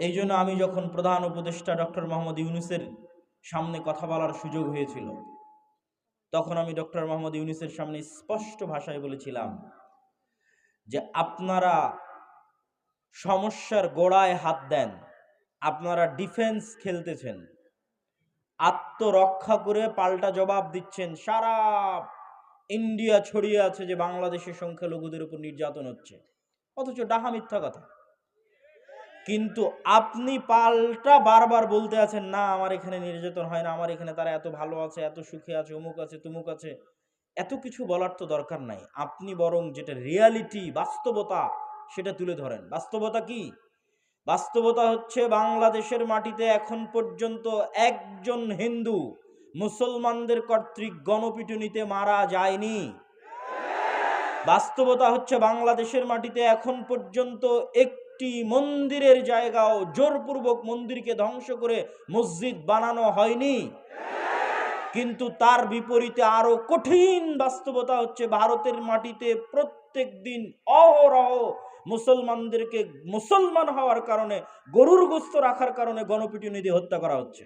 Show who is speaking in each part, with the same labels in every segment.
Speaker 1: এই জন্য আমি যখন প্রধান উপদেষ্টা ডক্টর মোহাম্মদ ইউনুসের সামনে কথা বলার সুযোগ হয়েছিল, তখন আমি ডক্টর মোহাম্মদ ইউনুসের সামনে স্পষ্ট ভাষায় বলেছিলাম যে আপনারা সমস্যার গোড়ায় হাত দেন, আপনারা ডিফেন্স খেলতেছেন, আত্মরক্ষা করে পাল্টা জবাব দিচ্ছেন, সারা ইন্ডিয়া ছড়িয়ে আছে যে বাংলাদেশের সংখ্যালঘুদের উপর নির্যাতন হচ্ছে। অথচ ডাহা মিথ্যা কথা। কিন্তু আপনি পাল্টা বারবার বলতে আছেন, না, আমার এখানে নির্যাতন হয় না, আমার এখানে তারা এত ভালো আছে, এত সুখে আছে, অমুক আছে, তুমুক আছে। এত কিছু বলার তো দরকার নাই। আপনি বরং যেটা রিয়ালিটি বাস্তবতা, সেটা তুলে ধরেন। বাস্তবতা কি? বাস্তবতা হচ্ছে বাংলাদেশের মাটিতে এখন পর্যন্ত একজন হিন্দু মুসলমানদের কর্তৃক গণপিটুনিতে মারা যায়নি। বাস্তবতা হচ্ছে বাংলাদেশের মাটিতে এখন পর্যন্ত একটি মন্দিরের জায়গাও জোরপূর্বক মন্দিরকে ধ্বংস করে মসজিদ বানানো হয়নি। কিন্তু তার বিপরীতে আরও কঠিন বাস্তবতা হচ্ছে, ভারতের মাটিতে প্রত্যেক দিন অহরহ মুসলমানদেরকে মুসলমান হওয়ার কারণে, গরুর গোস্ত রাখার কারণে গণপিটুনি দিয়ে হত্যা করা হচ্ছে।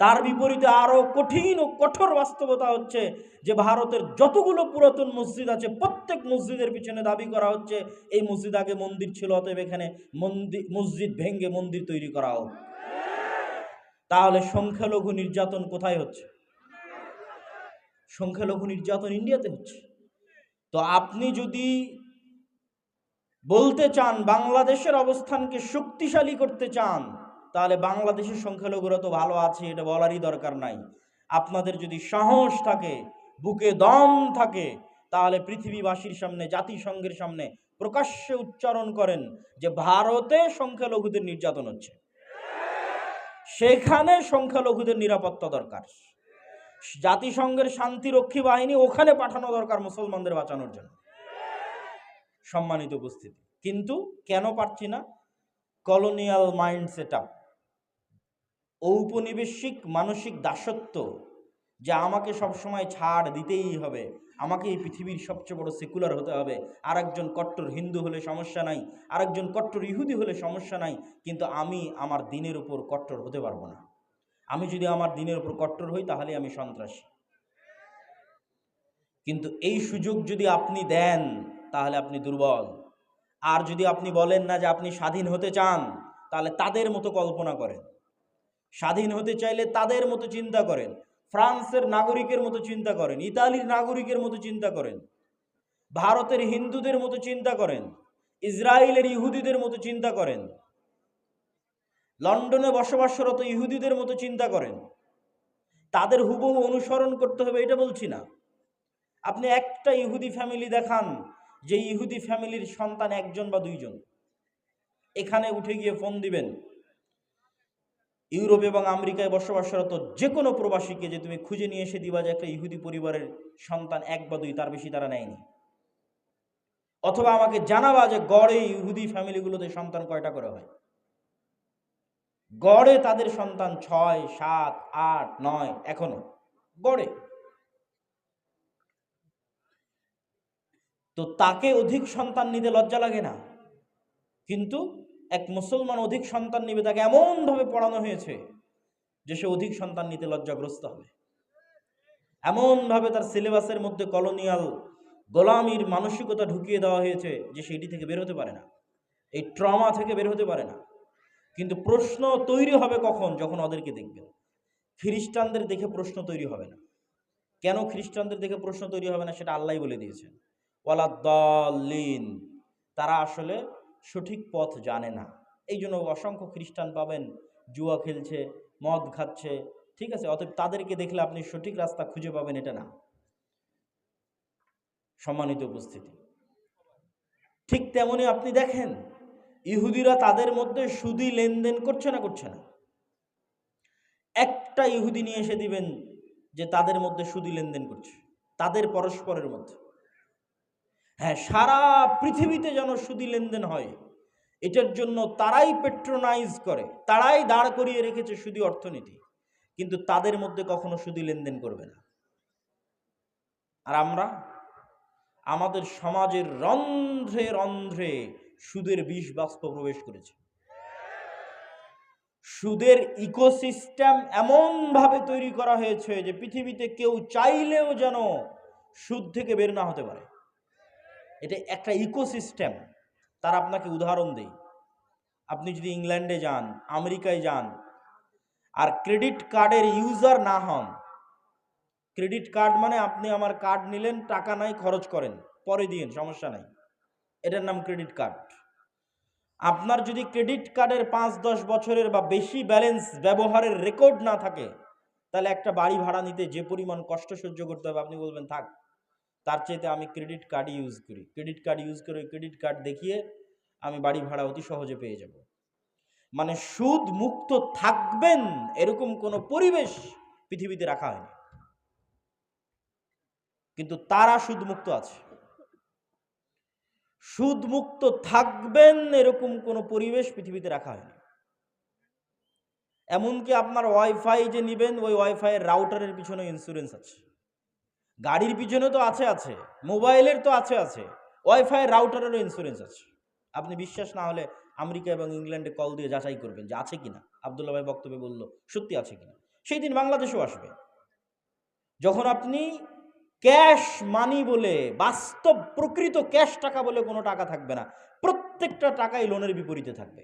Speaker 1: তার বিপরীতে আরও কঠিন ও কঠোর বাস্তবতা হচ্ছে যে ভারতের যতগুলো পুরাতন মসজিদ আছে, প্রত্যেক মসজিদের পিছনে দাবি করা হচ্ছে, এই মসজিদ আগে মন্দির ছিল, অতএব এখানে মন্দির মসজিদ ভেঙ্গে মন্দির তৈরি করা হোক। তাহলে সংখ্যালঘু নির্যাতন কোথায় হচ্ছে? সংখ্যালঘু নির্যাতন ইন্ডিয়াতে হচ্ছে। তো আপনি যদি বলতে চান বাংলাদেশের অবস্থানকে শক্তিশালী করতে চান তাহলে বাংলাদেশের সংখ্যালঘুরা তো ভালো আছে, এটা বলারই দরকার নাই। আপনাদের যদি সাহস থাকে, বুকে দম থাকে, তাহলে পৃথিবীবাসীর সামনে, জাতিসংঘের সামনে প্রকাশ্যে উচ্চারণ করেন যে ভারতে সংখ্যালঘুদের নির্যাতন হচ্ছে। সেখানে সংখ্যালঘুদের নিরাপত্তা দরকার। জাতিসংঘের শান্তিরক্ষী বাহিনী ওখানে পাঠানো দরকার মুসলমানদের বাঁচানোর জন্য। সম্মানিত উপস্থিতি। কিন্তু কেন পারছি না? কলোনিয়াল মাইন্ড সেট আপ ঔপনিবেশিক মানসিক দাসত্ব যে আমাকে সবসময় ছাড় দিতেই হবে। আমাকে এই পৃথিবীর সবচেয়ে বড় সেকুলার হতে হবে। আর একজন কট্টর হিন্দু হলে সমস্যা নাই আর একজন কট্টর ইহুদি হলে সমস্যা নাই, কিন্তু আমি আমার দিনের উপর কট্টর হতে পারব না। আমি যদি আমার দিনের উপর কট্টর হই, তাহলে আমি সন্ত্রাসী। কিন্তু এই সুযোগ যদি আপনি দেন, তাহলে আপনি দুর্বল। আর যদি আপনি বলেন না যে আপনি স্বাধীন হতে চান, তাহলে তাদের মতো কল্পনা করেন। স্বাধীন হতে চাইলে তাদের মতো চিন্তা করেন, ফ্রান্সের নাগরিকের মতো চিন্তা করেন, ইতালির নাগরিকের মতো চিন্তা করেন, ভারতের হিন্দুদের মতো চিন্তা করেন, ইসরায়েলের ইহুদিদের মতো চিন্তা করেন, লন্ডনে বসবাসরত ইহুদিদের মতো চিন্তা করেন। তাদের হুবহু অনুসরণ করতে হবে, এটা বলছি না। আপনি একটা ইহুদি ফ্যামিলি দেখান, যে ইহুদি ফ্যামিলির সন্তান একজন বা দুইজন। এখানে উঠে গিয়ে ফোন দিবেন। ইউরোপ এবং আমেরিকায় বসবাসরত যে কোনো প্রবাসীকে যে তুমি খুঁজে নিয়ে এসে দিবা যে একটা ইহুদি পরিবারের সন্তান এক বা দুই, তার বেশি তারা নেয়নি। অথবা আমাকে জানাবা যে গড়ে ইহুদি ফ্যামিলিগুলোতে সন্তান কয়টা করে হয়। গড়ে তাদের সন্তান ছয়, সাত, আট, নয়, এখনও। গড়ে। তো তাকে অধিক সন্তান নিতে লজ্জা লাগে না। কিন্তু এক মুসলমান অধিক সন্তান নিবে, তাকে এমনভাবে পড়ানো হয়েছে যে সে অধিক সন্তান নিতে লজ্জাগ্রস্ত হবে। এমনভাবে তার সিলেবাসের মধ্যে কলোনিয়াল গোলামির মানসিকতা ঢুকিয়ে দেওয়া হয়েছে যে সেটি থেকে বের হতে পারে না। এই ট্রমা থেকে বের হতে পারে না। কিন্তু প্রশ্ন তৈরি হবে কখন? যখন ওদেরকে দেখবেন। খ্রিস্টানদের দেখে প্রশ্ন তৈরি হবে না। কেন খ্রিস্টানদের দেখে প্রশ্ন তৈরি হবে না? সেটা আল্লাহ বলে দিয়েছেন। ওয়ালাদ্দালিন তারা আসলে সঠিক পথ জানে না। এই জন্য অসংখ্য খ্রিস্টান পাবেন, জুয়া খেলছে, মদ খাচ্ছে, ঠিক আছে? অতএব তাদেরকে দেখলে আপনি সঠিক রাস্তা খুঁজে পাবেন, এটা না। সম্মানিত উপস্থিতি। ঠিক তেমনি আপনি দেখেন, ইহুদিরা তাদের মধ্যে সুদি লেনদেন করছে না করছে না। একটা ইহুদি নিয়ে এসে দিবেন যে তাদের মধ্যে সুদি লেনদেন করছে, তাদের পরস্পরের মধ্যে। হ্যাঁ সারা পৃথিবীতে যেন সুদি লেনদেন হয়, এটার জন্য তারাই পেট্রোনাইজ করে, তারাই দাঁড় করিয়ে রেখেছে সুদি অর্থনীতি, কিন্তু তাদের মধ্যে কখনো সুদি লেনদেন করবে না। আর আমরা, আমাদের সমাজের রন্ধ্রে রন্ধ্রে সুদের বিষ বাষ্প প্রবেশ করেছে। সুদের ইকোসিস্টেম এমনভাবে তৈরি করা হয়েছে যে পৃথিবীতে কেউ চাইলেও যেন সুদ থেকে বের না হতে পারে। এটা একটা ইকোসিস্টেম তার আপনাকে উদাহরণ দেই আপনি যদি ইংল্যান্ডে যান, আমেরিকায় যান, আর ক্রেডিট কার্ডের ইউজার না হন ক্রেডিট কার্ড মানে আপনি আমার কার্ড নিলেন, টাকা নাই, খরচ করেন, পরে দিন সমস্যা নাই। এটার নাম ক্রেডিট কার্ড আপনার যদি ক্রেডিট কার্ডের পাঁচ দশ বছরের বা বেশি ব্যালেন্স ব্যবহারের রেকর্ড না থাকে, তাহলে একটা বাড়ি ভাড়া নিতে যে পরিমাণ কষ্ট সহ্য করতে হবে, আপনি বলবেন, থাক তার চাইতে আমি ক্রেডিট কার্ড ইউজ করি। ক্রেডিট কার্ড ইউজ করে ক্রেডিট কার্ড দেখিয়ে আমি বাড়ি ভাড়া অতি সহজে পেয়ে যাব। মানে সুদ মুক্ত থাকবেন এরকম কোনো পরিবেশ পৃথিবীতে রাখা হয়নি। কিন্তু তারা সুদমুক্ত আছে। সুদমুক্ত থাকবেন এরকম কোনো পরিবেশ পৃথিবীতে রাখা হয়নি। এমনকি আপনার ওয়াইফাই যে নেবেন, ওই ওয়াইফাইয়ের রাউটারের পিছনে ইন্স্যুরেন্স আছে। গাড়ির পিছনে তো আছে আছে, মোবাইলের তো আছে আছে ওয়াইফাইয়ের রাউটারেরও ইন্স্যুরেন্স আছে। আপনি বিশ্বাস না হলে আমেরিকা এবং ইংল্যান্ডে কল দিয়ে যাচাই করবেন যে আছে কিনা। আবদুল্লাহ ভাই বক্তব্যে বলল, সত্যি আছে কিনা। সেই দিন বাংলাদেশেও আসবে। যখন আপনি ক্যাশ মানি বলে, বাস্তব প্রকৃত ক্যাশ টাকা বলে কোনো টাকা থাকবে না, প্রত্যেকটা টাকাই লোনের বিপরীতে থাকবে।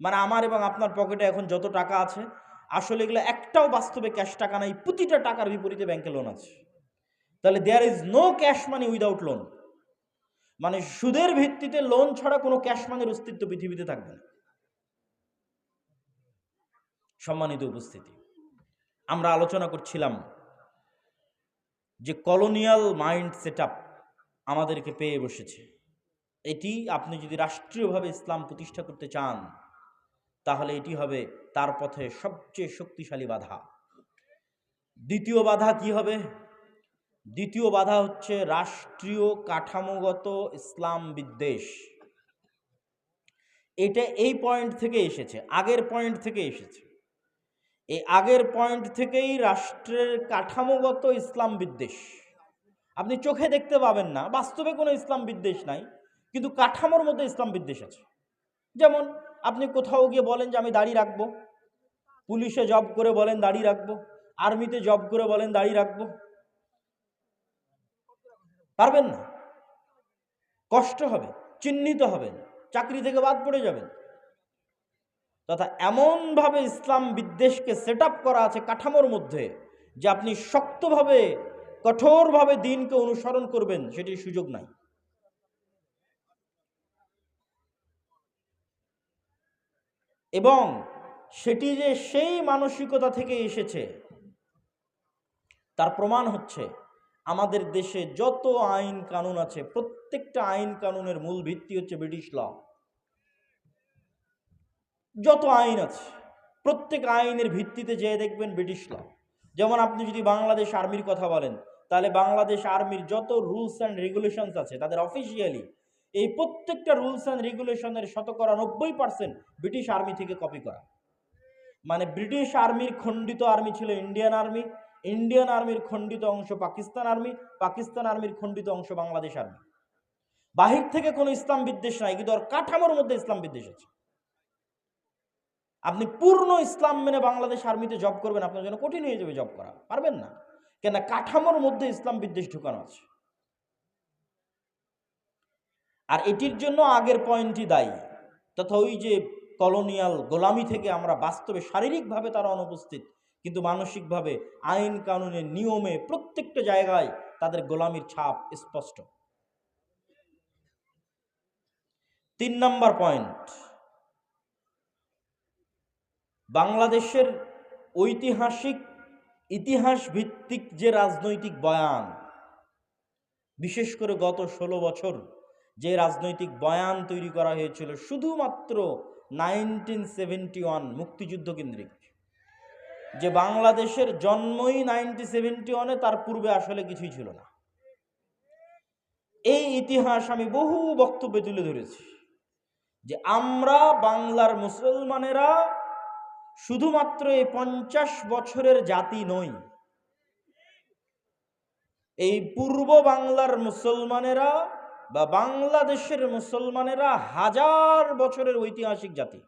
Speaker 1: মানে আমার এবং আপনার পকেটে এখন যত টাকা আছে আসলে এগুলো একটাও বাস্তবে ক্যাশ টাকা নাই, প্রতিটা টাকার বিপরীতে ব্যাংকে লোন আছে। তাহলে there is no cash money without loan মানে সুদের ভিত্তিতে লোন ছাড়া কোনো ক্যাশ মানির অস্তিত্ব পৃথিবীতে থাকবে না। সম্মানিত উপস্থিতি, আমরা আলোচনা করছিলাম যে কলোনিয়াল মাইন্ড সেট আমাদেরকে পেয়ে বসেছে। এটি আপনি যদি রাষ্ট্রীয়ভাবে ইসলাম প্রতিষ্ঠা করতে চান, তাহলে এটি হবে তার পথে সবচেয়ে শক্তিশালী বাধা। দ্বিতীয় বাধা কি হবে? দ্বিতীয় বাধা হচ্ছে রাষ্ট্রীয় কাঠামোগত ইসলাম বিদ্বেষ। এটা এই পয়েন্ট থেকে এসেছে, আগের পয়েন্ট থেকে এসেছে। এই আগের পয়েন্ট থেকেই রাষ্ট্রের কাঠামোগত ইসলাম বিদ্বেষ। আপনি চোখে দেখতে পাবেন না, বাস্তবে কোনো ইসলাম বিদ্বেষ নাই, কিন্তু কাঠামোর মধ্যে ইসলাম বিদ্বেষ আছে। যেমন আপনি কোথাও গিয়ে বলেন যে আমি দাড়ি রাখব। পুলিশে জব করে বলেন দাড়ি রাখব। আর্মিতে জব করে বলেন দাড়ি রাখব। পারবেন না। কষ্ট হবে, চিহ্নিত হবেন, চাকরি থেকে বাদ পড়ে যাবেন। তথা এমনভাবে ইসলাম বিদ্বেষকে সেট করা আছে কাঠামোর মধ্যে যে আপনি শক্তভাবে, কঠোরভাবে দিনকে অনুসরণ করবেন, সেটির সুযোগ নাই। এবং সেটি যে সেই মানসিকতা থেকে এসেছে, তার প্রমাণ হচ্ছে আমাদের দেশে যত আইন কানুন আছে, প্রত্যেকটা আইন কানুনের মূল ভিত্তি হচ্ছে ব্রিটিশ ল। যত আইন আছে, প্রত্যেক আইনের ভিত্তিতে যেয়ে দেখবেন ব্রিটিশ ল। যেমন আপনি যদি বাংলাদেশ আর্মির কথা বলেন, তাহলে বাংলাদেশ আর্মির যত রুলস অ্যান্ড রেগুলেশনস আছে, তাদের অফিসিয়ালি এই প্রত্যেকটা রুলস অ্যান্ড রেগুলেশনের শতকরা নব্বই পার্সেন্ট ব্রিটিশ আর্মি থেকে কপি করা। মানে ব্রিটিশ আর্মির খণ্ডিত আর্মি ছিল ইন্ডিয়ান আর্মি ইন্ডিয়ান আর্মির খণ্ডিত অংশ পাকিস্তান আর্মি পাকিস্তান আর্মির খণ্ডিত অংশ বাংলাদেশ আর্মি বাহির থেকে কোনো ইসলাম বিদ্বেষ নাই কিন্তু কাঠামোর মধ্যে ইসলাম বিদ্বেষ আছে। আপনি পূর্ণ ইসলাম মেনে বাংলাদেশ আর্মিতে জব করবেন, আপনার জন্য কঠিন হয়ে যাবে জব করা। পারবেন না। কেন কাঠামোর মধ্যে ইসলাম বিদ্বেষ ঢুকানো আছে। আর এটির জন্য আগের পয়েন্টই দায়ী। তথা ওই যে কলোনিয়াল গোলামি থেকে আমরা বাস্তবে শারীরিকভাবে তারা অনুপস্থিত, কিন্তু মানসিকভাবে আইন কানুনের নিয়মে প্রত্যেকটা জায়গায় তাদের গোলামির ছাপ স্পষ্ট। তিন নম্বর পয়েন্ট। বাংলাদেশের ঐতিহাসিক ইতিহাস ভিত্তিক যে রাজনৈতিক বয়ান, বিশেষ করে গত ষোলো বছর যে রাজনৈতিক বয়ান তৈরি করা হয়েছিল শুধুমাত্র নাইনটিন সেভেন্টি ওয়ান মুক্তিযুদ্ধ কেন্দ্রিক। যে বাংলাদেশের জন্মই নাইনটি সেভেন্টি ওয়ানে, তার পূর্বে আসলে কিছুই ছিল না। এই ইতিহাস আমি বহু বক্তব্যে তুলে ধরেছি যে আমরা বাংলার মুসলমানেরা শুধুমাত্র এই পঞ্চাশ বছরের জাতি নই, এই পূর্ব বাংলার মুসলমানেরা বা বাংলাদেশের মুসলমানেরা হাজার বছরের ঐতিহাসিক জাতি।